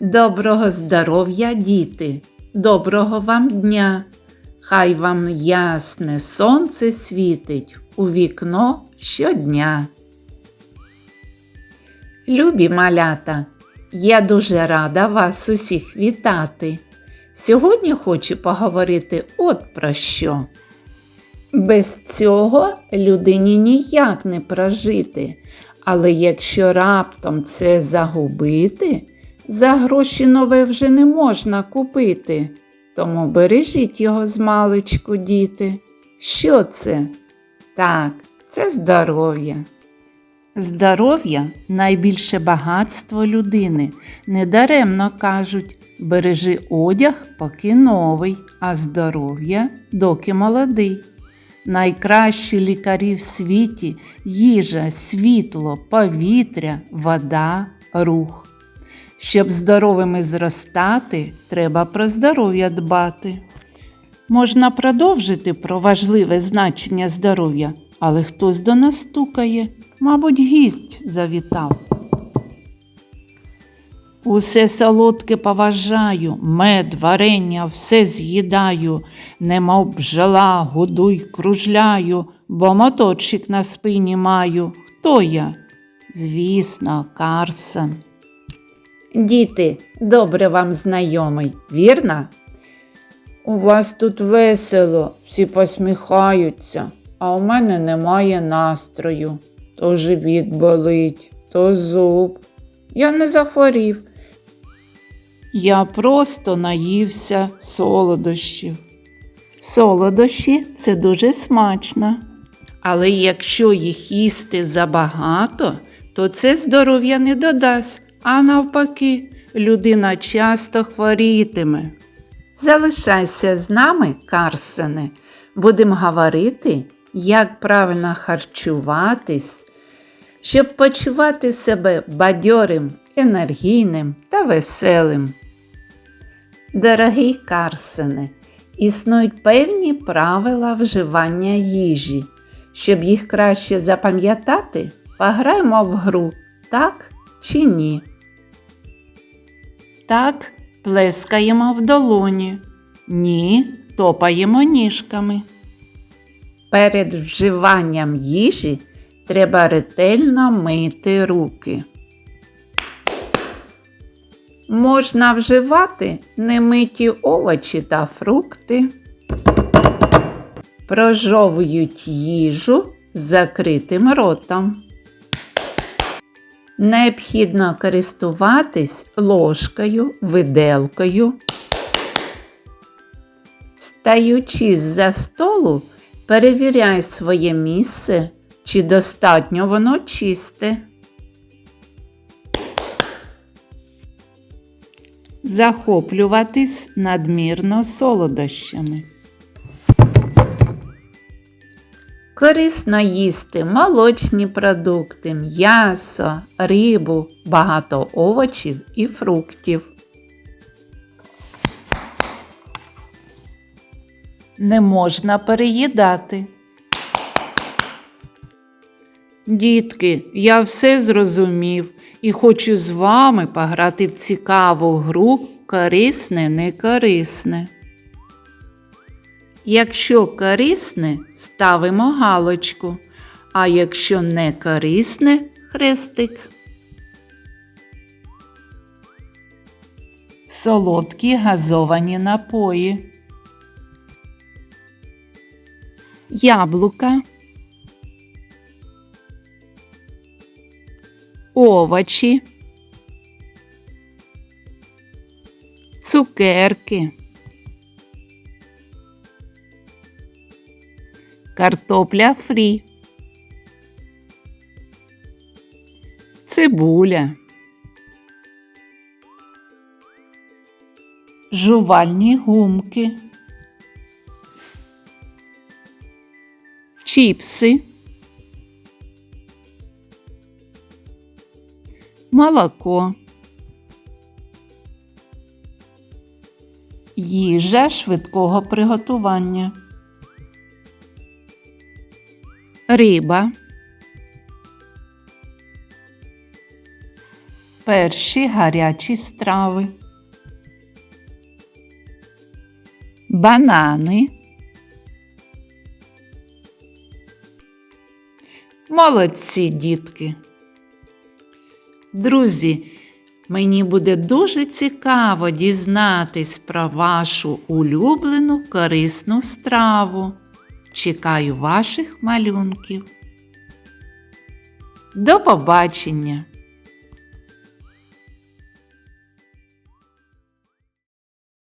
Доброго здоров'я, діти, доброго вам дня. Хай вам ясне сонце світить у вікно щодня. Любі малята, я дуже рада вас усіх вітати. Сьогодні хочу поговорити от про що. Без цього людині ніяк не прожити, але якщо раптом це загубити, за гроші нове вже не можна купити. Тому бережіть його з маличку, діти. Що це? Так, це здоров'я. Здоров'я найбільше багатство людини. Недаремно кажуть, бережи одяг, поки новий, а здоров'я доки молодий. Найкращі лікарі в світі їжа, світло, повітря, вода, рух. Щоб здоровими зростати, треба про здоров'я дбати. Можна продовжити про важливе значення здоров'я, але хтось до нас стукає, мабуть, гість завітав. Усе солодке поважаю, мед, варення, все з'їдаю, немов бджола, гудуй, кружляю, бо моточик на спині маю. Хто я? Звісно, Карсон. Діти, добре вам знайомий, вірно? У вас тут весело, всі посміхаються, а у мене немає настрою. То живіт болить, то зуб. Я не захворів. Я просто наївся солодощів. Солодощі це дуже смачно. Але якщо їх їсти забагато, то це здоров'я не додасть, а навпаки, людина часто хворітиме. Залишайся з нами, Карсене, будемо говорити, як правильно харчуватись, щоб почувати себе бадьорим, енергійним та веселим. Дорогий Карсене, існують певні правила вживання їжі. Щоб їх краще запам'ятати, пограємо в гру так чи ні. Так, плескаємо в долоні. Ні, топаємо ніжками. Перед вживанням їжі треба ретельно мити руки. Можна вживати немиті овочі та фрукти. Прожовують їжу з закритим ротом. Необхідно користуватись ложкою, виделкою. Встаючи з-за столу, перевіряй своє місце, чи достатньо воно чисте. Захоплюватись надмірно солодощами. Корисно їсти молочні продукти, м'ясо, рибу, багато овочів і фруктів. Не можна переїдати. Дітки, я все зрозумів і хочу з вами пограти в цікаву гру корисне некорисне. Якщо корисне, ставимо галочку, а якщо не корисне хрестик. Солодкі газовані напої. Яблука. Овочі. Цукерки. Картопля фрі, цибуля, жувальні гумки, чіпси, молоко. Їжа швидкого приготування. Риба, перші гарячі страви. Банани. Молодці, дітки. Друзі, мені буде дуже цікаво дізнатись про вашу улюблену корисну страву. Чекаю ваших малюнків. До побачення!